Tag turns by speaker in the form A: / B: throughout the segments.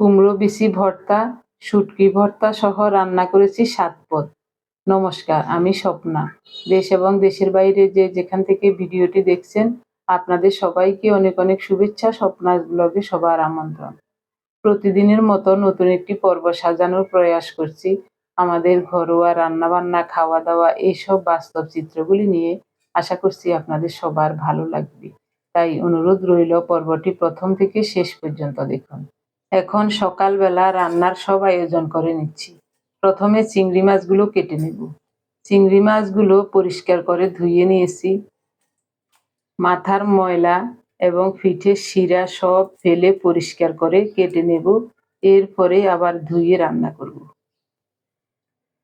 A: কুমড়ো, বিচি ভর্তা, শুটকি ভর্তা সহ রান্না করেছি সাত পদ। নমস্কার, আমি স্বপ্না। দেশ এবং দেশের বাইরে যে যেখান থেকে ভিডিওটি দেখছেন, আপনাদের সবাইকে অনেক অনেক শুভেচ্ছা স্বপ্না ব্লগে সবার আমন্ত্রণ। প্রতিদিনের মতো নতুন একটি পর্ব সাজানোর প্রয়াস করছি। আমাদের ঘরোয়া রান্নাবান্না খাওয়া দাওয়া এইসব বাস্তব চিত্রগুলি নিয়ে আশা করছি আপনাদের সবার ভালো লাগবে। তাই অনুরোধ রইল পর্বটি প্রথম থেকে শেষ পর্যন্ত দেখুন। এখন সকালবেলা রান্নার সব আয়োজন করে নিচ্ছি। প্রথমে চিংড়ি মাছগুলো কেটে নেব। চিংড়ি মাছগুলো পরিষ্কার করে ধুয়ে নিয়েছি। মাথার ময়লা এবং পিঠের শিরা সব ফেলে পরিষ্কার করে কেটে নেব। এরপরে আবার ধুয়ে রান্না করব।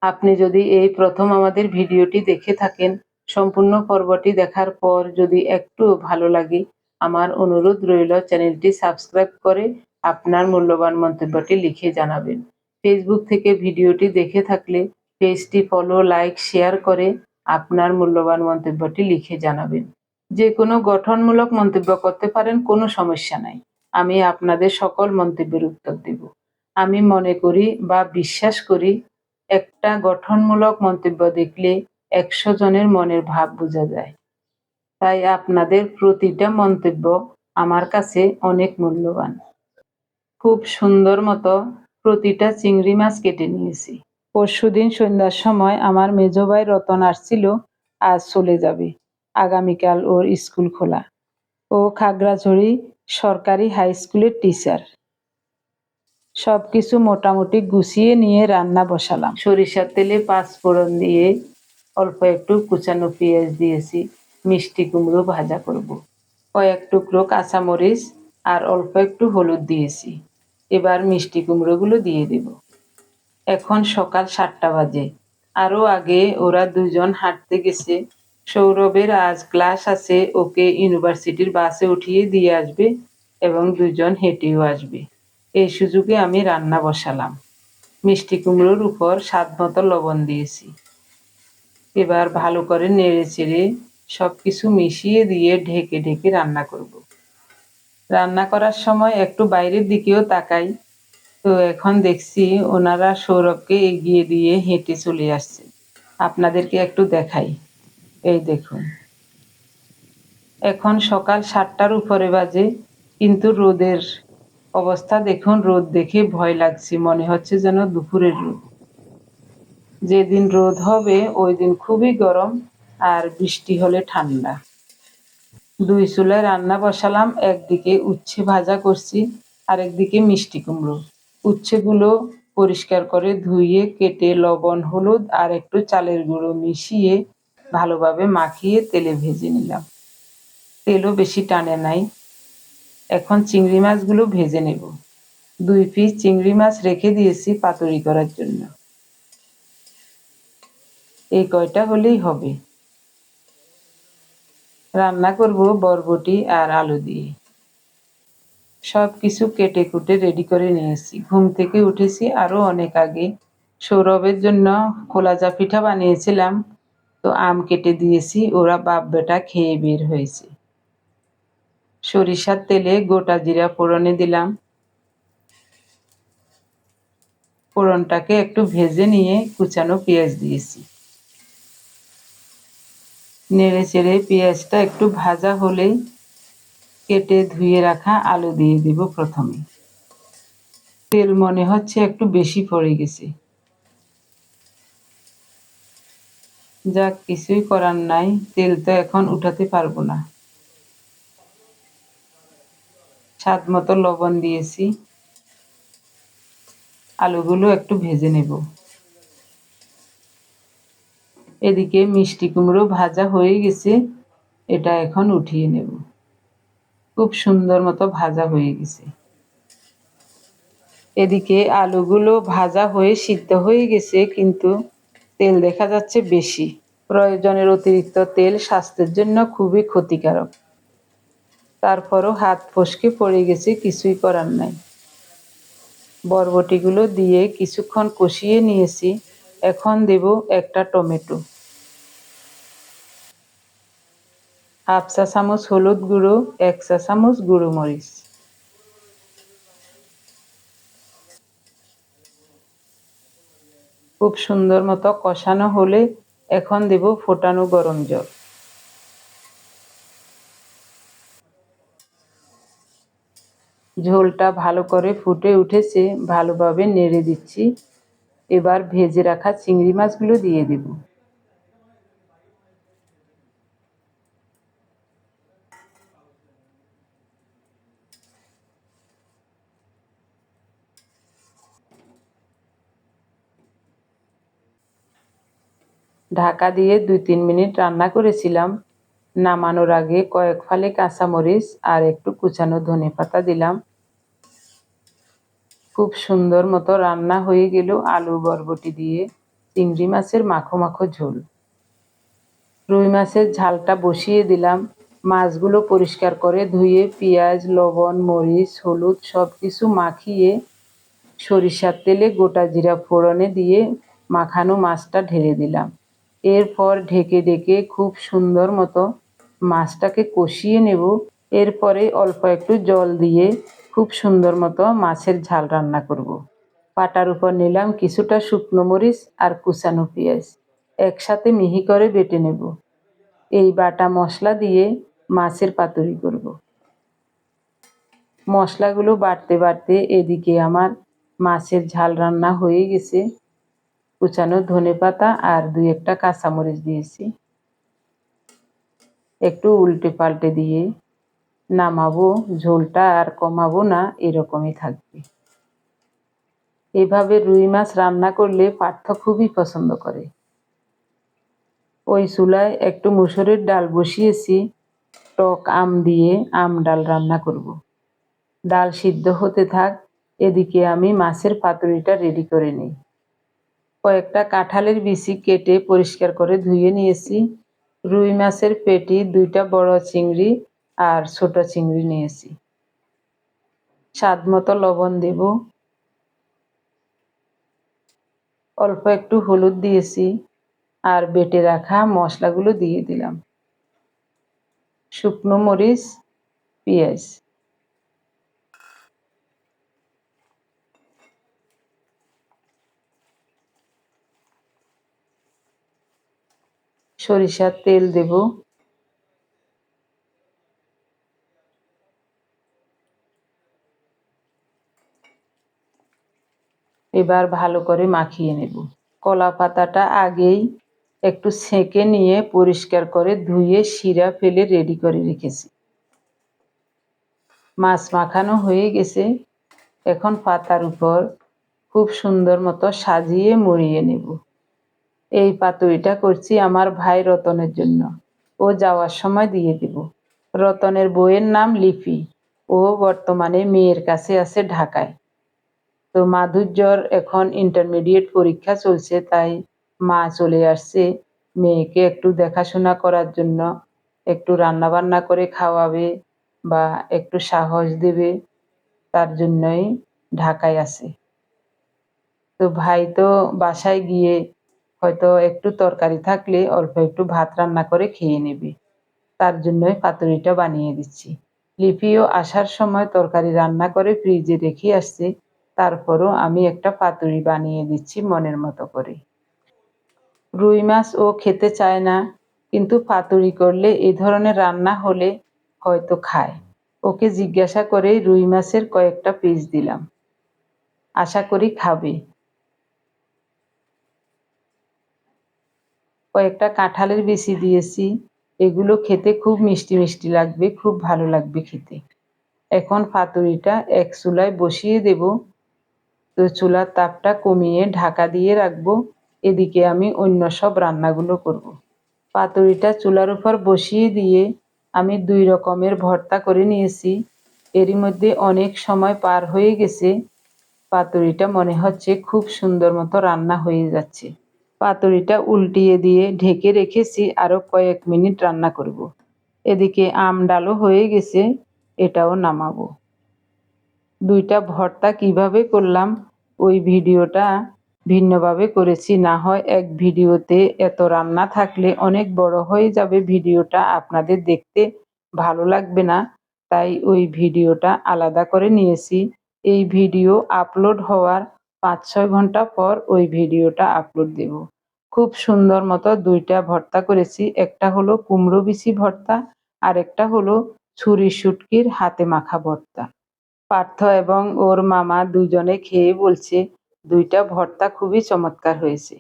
A: আপনি যদি এই প্রথম আমাদের ভিডিওটি দেখে থাকেন, সম্পূর্ণ পর্বটি দেখার পর যদি একটু ভালো লাগে, আমার অনুরোধ রইল চ্যানেলটি সাবস্ক্রাইব করে আপনার মূল্যবান মন্তব্যটি লিখে জানাবেন। ফেসবুক থেকে ভিডিওটি দেখে থাকলে পেজটি ফলো লাইক শেয়ার করে আপনার মূল্যবান মন্তব্যটি লিখে জানাবেন। যে কোনো গঠনমূলক মন্তব্য করতে পারেন, কোনো সমস্যা নাই। আমি আপনাদের সকল মন্তব্যের উত্তর দেব। আমি মনে করি বা বিশ্বাস করি, একটা গঠনমূলক মন্তব্য দেখলে একশো জনের মনের ভাব বোঝা যায়। তাই আপনাদের প্রতিটা মন্তব্য আমার কাছে অনেক মূল্যবান। খুব সুন্দর মতো প্রতিটা চিংড়ি মাছ কেটে নিয়েছি। পরশুদিন সন্ধ্যার সময় আমার মেজ ভাই রতন আসছিল, আজ চলে যাবে। আগামীকাল ওর স্কুল খোলা। ও খাগড়াছড়ি সরকারি হাই স্কুলের টিচার। সব কিছু মোটামুটি গুছিয়ে নিয়ে রান্না বসালাম। সরিষার তেলে পাঁচ ফোড়ন দিয়ে অল্প একটু কুচানো পেঁয়াজ দিয়েছি, মিষ্টি কুমড়ো ভাজা করব। কয়েক টুকরো কাঁচামরিচ আর অল্প একটু হলুদ দিয়েছি। এবার মিষ্টি কুমড়োগুলো দিয়ে দেব। এখন সকাল সাতটা বাজে। আরও আগে ওরা দুজন হাঁটতে গেছে। সৌরভের আজ ক্লাস আছে, ওকে ইউনিভার্সিটির বাসে উঠিয়ে দিয়ে আসবে এবং দুজন হেঁটেও আসবে। এই সুযোগে আমি রান্না বসালাম। মিষ্টি কুমড়োর উপর স্বাদ মতো লবণ দিয়েছি। এবার ভালো করে নেড়ে চেড়ে সব কিছু মিশিয়ে দিয়ে ঢেকে ঢেকে রান্না করব। রান্না করার সময় একটু বাইরের দিকেও তাকাই। তো এখন দেখছি ওনারা সৌরভকে এগিয়ে দিয়ে হেঁটে চলে আসছে। আপনাদেরকে একটু দেখাই। এই দেখুন। এখন সকাল সাতটার উপরে বাজে, কিন্তু রোদের অবস্থা দেখুন, রোদ দেখে ভয় লাগছে, মনে হচ্ছে যেন দুপুরের রোদ। যেদিন রোদ হবে, ওই দিন খুবই গরম আর বৃষ্টি হলে ঠান্ডা। দুই চুলায় রান্না বসালাম, একদিকে উচ্ছে ভাজা করছি আর একদিকে মিষ্টি কুমড়ো। উচ্ছেগুলো পরিষ্কার করে ধুয়ে কেটে লবণ, হলুদ আর একটু চালের গুঁড়ো মিশিয়ে ভালোভাবে মাখিয়ে তেলে ভেজে নিলাম। তেলও বেশি টানে নাই। এখন চিংড়ি মাছগুলো ভেজে নেব। দুই পিস চিংড়ি মাছ রেখে দিয়েছি পাতুরি করার জন্য। এই কয়টা হলেই হবে। রান্না করব বরবটি আর আলু দিয়ে। সব কিছু কেটে কুটে রেডি করে নিয়েছি। ঘুম থেকে উঠেছি আরও অনেক আগে। সৌরভের জন্য খোলাজা পিঠা বানিয়েছিলাম, তো আম কেটে দিয়েছি, ওরা বাপ বেটা খেয়ে বের হয়েছে। সরিষার তেলে গোটা জিরা ফোড়নে দিলাম। ফোড়নটাকে একটু ভেজে নিয়ে কুচানো পেঁয়াজ দিয়েছি। নেড়ে চেড়ে পেঁয়াজটা একটু ভাজা হলেই কেটে ধুয়ে রাখা আলু দিয়ে দিব প্রথমে। তেল মনে হচ্ছে একটু বেশি পড়ে গেছে। যাক, কিছুই করার নাই, তেল তো এখন উঠাতে পারব না। স্বাদ মতো লবণ দিয়েছি। আলুগুলো একটু ভেজে নেব। এদিকে মিষ্টি কুমড়ো ভাজা হয়ে গেছে, এটা এখন উঠিয়ে নেব। খুব সুন্দর মতো ভাজা হয়ে গেছে। এদিকে আলুগুলো ভাজা হয়ে সিদ্ধ হয়ে গেছে, কিন্তু তেল দেখা যাচ্ছে বেশি। প্রয়োজনের অতিরিক্ত তেল স্বাস্থ্যের জন্য খুবই ক্ষতিকারক। তারপরও হাত ফসকে পড়ে গেছে, কিছুই করার নাই। বরবটিগুলো দিয়ে কিছুক্ষণ কষিয়ে নিয়েছি, এখন দেব একটা টমেটো। হাফ চা চামচ হলুদ গুঁড়ো, এক চা চামচ গুঁড়োমরিচ খুব সুন্দর মতো কষানো হলে এখন দেব ফোটানো গরম জল। ঝোলটা ভালো করে ফুটে উঠেছে, ভালোভাবে নেড়ে দিচ্ছি। এবার ভেজে রাখা চিংড়ি মাছগুলো দিয়ে দেবো। ঢাকা দিয়ে দুই তিন মিনিট রান্না করেছিলাম। নামানোর আগে কয়েক ফালে কাঁচামরিচ আর একটু কুচানো ধনে পাতা দিলাম। খুব সুন্দর মতো রান্না হয়ে গেল আলু বরবটি দিয়ে, চিংড়ি মাছের মাখো মাখো ঝোল। রুই মাছের ঝালটা বসিয়ে দিলাম। মাছগুলো পরিষ্কার করে ধুয়ে পেঁয়াজ, লবণ, মরিচ, হলুদ সব কিছু মাখিয়ে সরিষার তেলে গোটা জিরা ফোড়নে দিয়ে মাখানো মাছটা ঢেলে দিলাম। এরপর ঢেকে ঢেকে খুব সুন্দর মতো মাছটাকে কষিয়ে নেব এরপরে অল্প একটু জল দিয়ে খুব সুন্দর মতো মাছের ঝাল রান্না করব। পাটার উপর নিলাম কিছুটা শুকনো মরিচ আর কুচানো পেঁয়াজ একসাথে মিহি করে বেটে নেব এই বাটা মশলা দিয়ে মাছের পাতুরি করব। মশলাগুলো বাড়তে বাড়তে এদিকে আমার মাছের ঝাল রান্না হয়ে গেছে কুচানো ধনে পাতা আর দুই একটা কাঁচামরিচ দিয়েছি। একটু উল্টে পাল্টে দিয়ে নামাবো, ঝোলটা আর কমাবো না, এরকমই থাকবে। এভাবে রুই মাছ রান্না করলে পার্থ খুবই পছন্দ করে। ওই চুলায় একটু মুসুরের ডাল বসিয়েছি, টক আম দিয়ে আম ডাল রান্না করব। ডাল সিদ্ধ হতে থাক, এদিকে আমি মাছের পাতুরিটা রেডি করে নিই। কয়েকটা কাঁঠালের বিচি কেটে পরিষ্কার করে ধুয়ে নিয়েছি। রুই মাছের পেটি, দুইটা বড় চিংড়ি আর ছোট চিংড়ি নিয়েছি। স্বাদ মতো লবণ দেব। অল্প একটু হলুদ দিয়েছি আর বেটে রাখা মশলাগুলো দিয়ে দিলাম। শুকনো মরিচ, পেঁয়াজ। সরিষার তেল দেব। এবার ভালো করে মাখিয়ে নেব। কলা পাতাটা আগেই একটু সেঁকে নিয়ে পরিষ্কার করে ধুয়ে শিরা ফেলে রেডি করে রেখেছি। মাছ মাখানো হয়ে গেছে। এখন পাতার উপর খুব সুন্দর মতো সাজিয়ে মুড়িয়ে নেব। এই পাতুরিটা করছি আমার ভাই রতনের জন্য। ও যাওয়ার সময় দিয়ে দিব। রতনের বইয়ের নাম লিপি। ও বর্তমানে মেয়ের কাছে আছে ঢাকায়। তো মাধুর্যর এখন ইন্টারমিডিয়েট পরীক্ষা চলছে, তাই মা চলে আসছে মেয়েকে একটু দেখাশোনা করার জন্য। একটু রান্না বান্না করে খাওয়াবে বা একটু সাহস দেবে, তার জন্যই ঢাকায় আছে। তো ভাই তো বাসায় গিয়ে হয়তো একটু তরকারি থাকলে অল্প একটু ভাত রান্না করে খেয়ে নেবে। তার জন্যই পাতুরিটা বানিয়ে দিচ্ছি। লিপিও আসার সময় তরকারি রান্না করে ফ্রিজে রেখে আসছে। তারপরও আমি একটা পাতুরি বানিয়ে দিচ্ছি মনের মতো করে। রুই মাছ ও খেতে চায় না, কিন্তু পাতুরি করলে এ ধরনের রান্না হলে হয়তো খায়। ওকে জিজ্ঞাসা করে রুই মাছের কয়েকটা পিস দিলাম। আশা করি খাবে। কয়েকটা কাঁঠালের বেশি দিয়েছি। এগুলো খেতে খুব মিষ্টি মিষ্টি লাগবে, খুব ভালো লাগবে খেতে। এখন পাতুরিটা এক চুলায় বসিয়ে দেব। তো চুলার তাপটা কমিয়ে ঢাকা দিয়ে রাখব। এদিকে আমি অন্য সব রান্নাগুলো করব। পাতুরিটা চুলার উপর বসিয়ে দিয়ে আমি দুই রকমের ভর্তা করে নিয়েছি। এরই মধ্যে অনেক সময় পার হয়ে গেছে। পাতুরিটা মনে হচ্ছে খুব সুন্দর মতো রান্না হয়ে যাচ্ছে। পাতুরিটা উল্টিয়ে দিয়ে ঢেকে রেখেছি আরও কয়েক মিনিট রান্না করব। এদিকে আম ডালও হয়ে গেছে, এটাও নামাবো। দুইটা ভর্তা কীভাবে করলাম, ওই ভিডিওটা ভিন্নভাবে করেছি। না হয় এক ভিডিওতে এত রান্না থাকলে অনেক বড় হয়ে যাবে ভিডিওটা, আপনাদের দেখতে ভালো লাগবে না। তাই ওই ভিডিওটা আলাদা করে নিয়েছি। এই ভিডিও আপলোড হওয়ার পাঁচ ছয় ঘণ্টা পর ওই ভিডিওটা আপলোড দেব। খুব সুন্দর মতো দুইটা ভর্তা করেছি। একটা হলো কুমড়ো বিচি ভর্তা আর একটা হলো ছুরি শুটকির হাতে মাখা ভর্তা। পার্থ এবং ওর মামা দুজনে খেয়ে বলছে, দুইটা ভর্তা খুবই চমৎকার হয়েছে।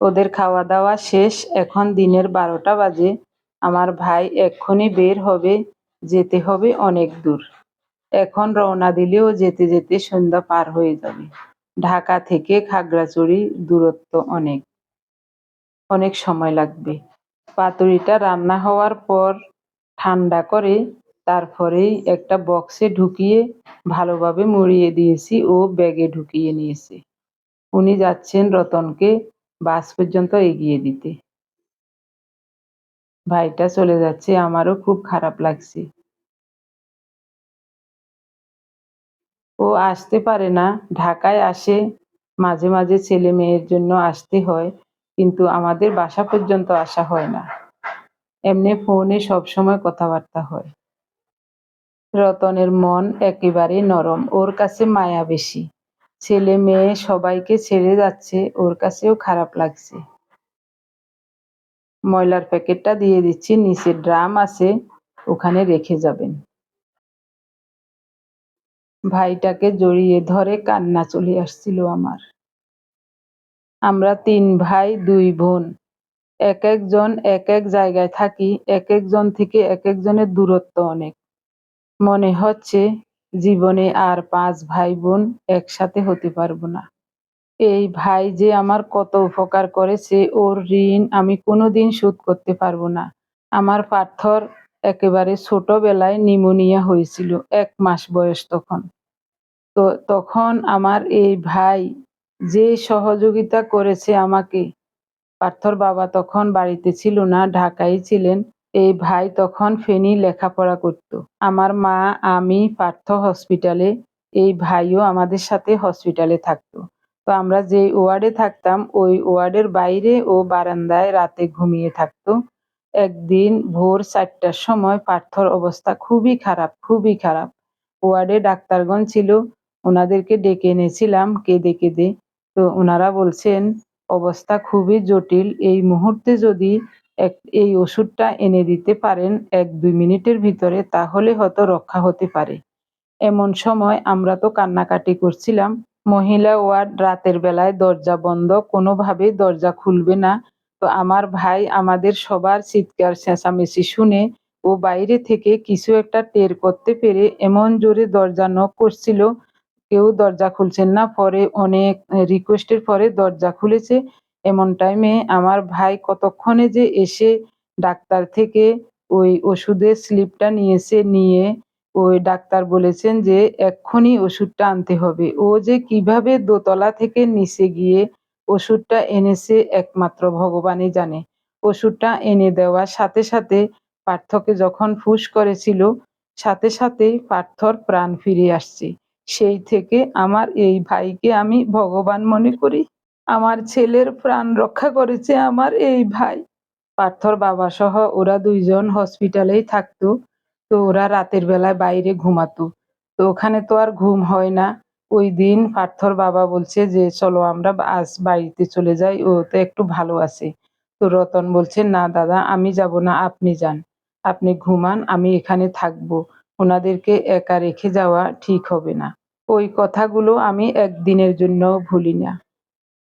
A: ওদের খাওয়া দাওয়া শেষ। এখন দিনের বারোটা বাজে। আমার ভাই এক্ষুনি বের হবে। যেতে হবে অনেক দূর। এখন রওনা দিলেও যেতে যেতে সন্ধ্যা পার হয়ে যাবে। ঢাকা থেকে খাগড়াছড়ি দূরত্ব অনেক। অনেক সময় লাগবে। পাতুরিটা রান্না হওয়ার পর ঠান্ডা করে তারপরেই একটা বক্সে ঢুকিয়ে ভালোভাবে মুড়িয়ে দিয়েছি ও ব্যাগে ঢুকিয়ে নিয়েছে। উনি যাচ্ছেন রতনকে বাস পর্যন্ত এগিয়ে দিতে। ভাইটা চলে যাচ্ছে, আমারও খুব খারাপ লাগছে। ও আসতে পারে না। ঢাকায় আসে, মাঝে মাঝে ছেলে মেয়ের জন্য আসতে হয়, কিন্তু আমাদের বাসা পর্যন্ত আসা হয় না। এমনি ফোনে সবসময় কথাবার্তা হয়। রতনের মন একেবারে নরম, ওর কাছে মায়া বেশি। ছেলে মেয়ে সবাইকে ছেড়ে যাচ্ছে, ওর কাছেও খারাপ লাগছে। ময়লার প্যাকেটটা দিয়ে দিচ্ছি, নিচে ড্রাম আছে, ওখানে রেখে যাবেন। ভাইটাকে জড়িয়ে ধরে কান্না চলে আসছিল আমার। আমরা তিন ভাই, দুই বোন। এক একজন এক এক জায়গায় থাকি, এক একজন থেকে এক একজনের দূরত্ব অনেক। মনে হচ্ছে জীবনে আর পাঁচ ভাই বোন একসাথে হতে পারব না। এই ভাই যে আমার কত উপকার করেছে, ওর ঋণ আমি কোনোদিন শোধ করতে পারব না। আমার পার্থর একেবারে ছোটবেলায় নিউমোনিয়া হয়েছিল, এক মাস বয়স তখন। তো তখন আমার এই ভাই যে সহযোগিতা করেছে আমাকে, পার্থর বাবা তখন বাড়িতে ছিল না, ঢাকায় ছিলেন, এই ভাই তখন ফেনী লেখাপড়া করত। আমার মা, আমি, পার্থ হসপিটালে, এই ভাইও আমাদের সাথে হসপিটালে থাকতো। তো আমরা যে ওয়ার্ডে থাকতাম, ওই ওয়ার্ডের বাইরে ও বারান্দায় রাতে ঘুমিয়ে থাকতো। একদিন ভোর চারটার সময় পার্থর অবস্থা খুবই খারাপ খুবই খারাপ। ওয়ার্ডে ডাক্তারগণ ছিল, ওনাদেরকে ডেকে এনেছিলাম কেঁদে কেঁদে। তো ওনারা বলছেন, অবস্থা খুবই জটিল, এই মুহূর্তে যদি এক, এই ওষুধটা এনে দিতে পারেন এক, দুই মিনিটের ভিতরে, তাহলে হয়তো রক্ষা হতে পারে। এমন সময় আমরা তো কান্নাকাটি করছিলাম, মহিলা ওয়ার্ড রাতের বেলায় দরজা বন্ধ, কোনোভাবেই দরজা খুলবে না তো আমার ভাই আমাদের সবার চিৎকার, চেঁচামেচি শুনে ও বাইরে থেকে কিছু একটা টের করতে পেরে এমন জোরে দরজা নক করছিল, কেউ দরজা খুলছেন না, পরে অনেক রিকোয়েস্টের পরে দরজা খুলেছে। এমন টাইমে আমার ভাই কতক্ষণে যে এসে ডাক্তার থেকে ওই ওষুধের স্লিপটা নিয়েছে, নিয়ে ওই ডাক্তার বলেছেন যে এক্ষুনি ওষুধটা আনতে হবে। ও যে কীভাবে দোতলা থেকে নিচে গিয়ে ওষুধটা এনেছে একমাত্র ভগবানই জানে। ওষুধটা এনে দেওয়ার সাথে সাথে পার্থকে যখন ফুস করেছিল, সাথে সাথেই পার্থর প্রাণ ফিরে আসছে। সেই থেকে আমার এই ভাইকে আমি ভগবান মনে করি। আমার ছেলের প্রাণ রক্ষা করেছে আমার এই ভাই। পার্থর বাবা সহ ওরা দুইজন হসপিটালেই থাকতো, তো ওরা রাতের বেলায় বাইরে ঘুমাতো। তো ওখানে তো আর ঘুম হয় না। ওই দিন পার্থর বাবা বলছে যে, চলো আমরা আজ বাড়িতে চলে যাই, ও তো একটু ভালো আছে। তো রতন বলছে, না দাদা, আমি যাব না, আপনি যান। আপনি ঘুমান, আমি এখানে থাকব। ওনাদেরকে একা রেখে যাওয়া ঠিক হবে না। ওই কথাগুলো আমি একদিনের জন্য ভুলি না।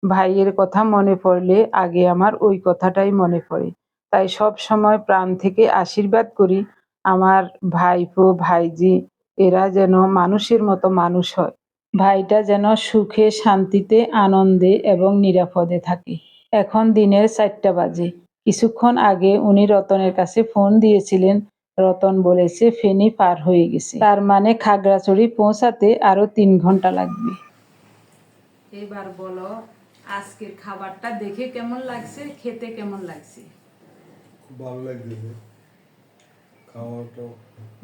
A: ভাইয়ের কথা মনে পড়লে আগে আমার ওই কথাটাই মনে পড়ে। তাই সব সময় প্রাণ থেকে আশীর্বাদ করি। আমার ভাইপো, ভাইজি, এরা যেন মানুষের মতো মানুষ হয়। ভাইটা যেন সুখে শান্তিতে আনন্দে এবং নিরাপদে থাকে। এখন দিনের চারটা বাজে। কিছুক্ষণ আগে উনি রতনের কাছে ফোন দিয়েছিলেন। রতন বলেছে ফেনী পার হয়ে গেছে। তার মানে খাগড়াছড়ি পৌঁছাতে আরও তিন ঘণ্টা লাগবে। এবার বলো আজকের খাবারটা দেখে কেমন লাগছে খেতে কেমন লাগছে?
B: খুব ভালো লাগতেছে খাওয়াটা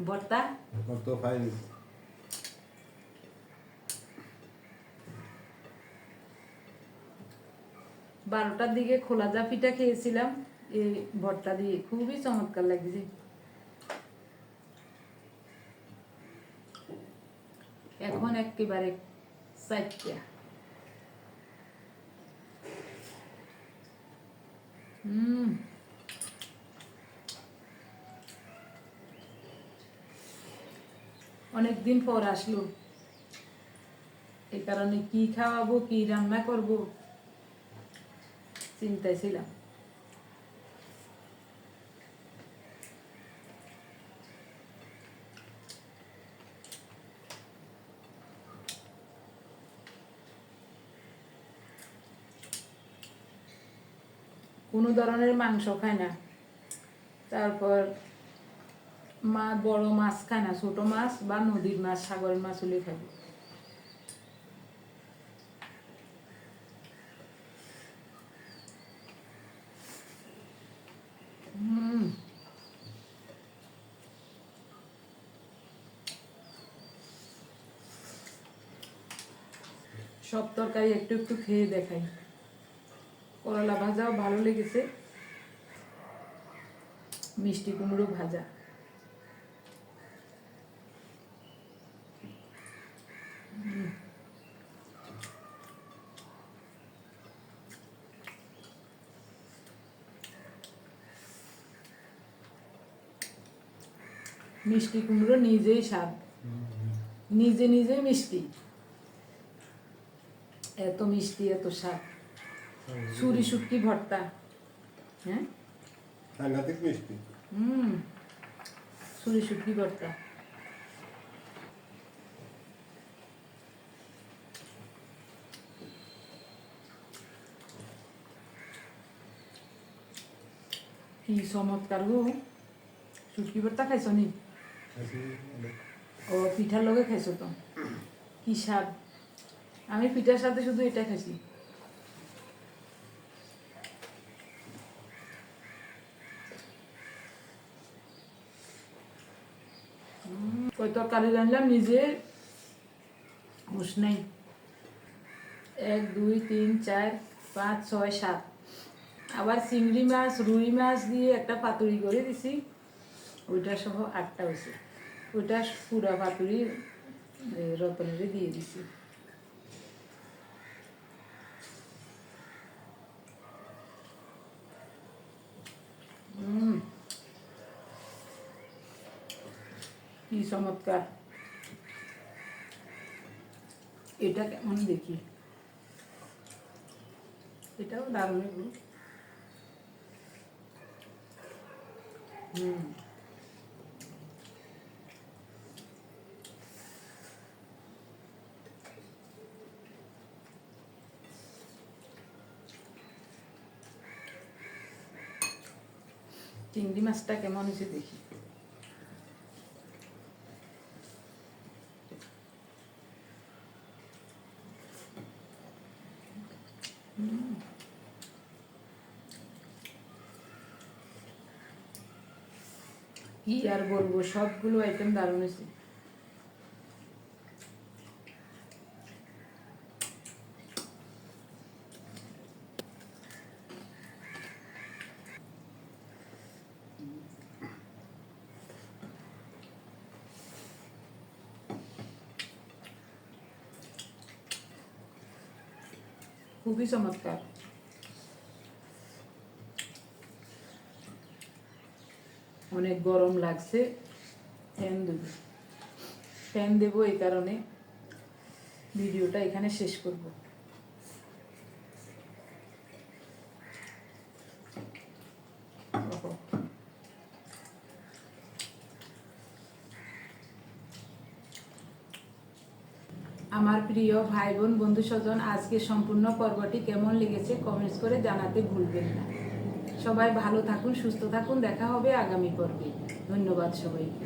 A: ভর্তা?
B: কত ফাইন
A: বারোটার দিকে খোলা জাফিটা খেয়েছিলাম। এই ভর্তা দিয়ে খুবই চমৎকার লাগছে। এখন একেবারে চারটা অনেকদিন পর আসলো। এ কারণে কি খাওয়াবো, কি রান্না করব? চিন্তায় ছিলাম কোনো ধরনের মাংস খায় না। তারপর মা বড় মাছ খায় না, ছোট মাছ বা নদীর মাছ, সাগরের মাছ হলে খাবে হুম সব তরকারি একটু একটু খেয়ে দেখাই। করলা ভাজাও ভালো লেগেছে। মিষ্টি কুমড়ো ভাজা। মিষ্টি কুমড়ো নিজেই স্বাদ। নিজে নিজে মিষ্টি। এত মিষ্টি এত শাক সুরি শুটকি ভর্তা। হ্যাঁ?
B: সাংঘাতিক মিষ্টি।
A: হুম। সুরি শুটকি ভর্তা। কি চমৎকার গো। শুটকি ভর্তা খাইছ নি? ও পিঠার লগে খাইছো তো? কি স্বাদ? আমি পিঠার সাথে শুধু এটা উম, ওই তরকারি রান্নলাম নিজে হুশ নাই। এক দুই তিন চার পাঁচ ছয় সাত। আবার চিংড়ি মাছ রুই মাছ দিয়ে একটা পাতুরি করে দিছি। ওইটা সহ আটটা হয়েছে। ওইটা পুরা পাতুরি রতনেরে দিয়ে দিছি। কি চমৎকার এটা কেমন দেখি এটাও দারুণ এগুলো হুম চিংড়ি মাছটা কেমন হয়েছে দেখি। কি আর বলব সবগুলো আইটেম দারুণ হয়েছে। খুবই চমৎকার। অনেক গরম লাগছে ফ্যান দেব। ফ্যান দেবো এই কারণে ভিডিওটা এখানে শেষ করব। আমার প্রিয় ভাই বোন বন্ধু স্বজন আজকে সম্পূর্ণ পর্বটি কেমন লেগেছে কমেন্টস করে জানাতে ভুলবেন না। সবাই ভালো থাকুন, সুস্থ থাকুন, দেখা হবে আগামী পর্বে। ধন্যবাদ সবাইকে।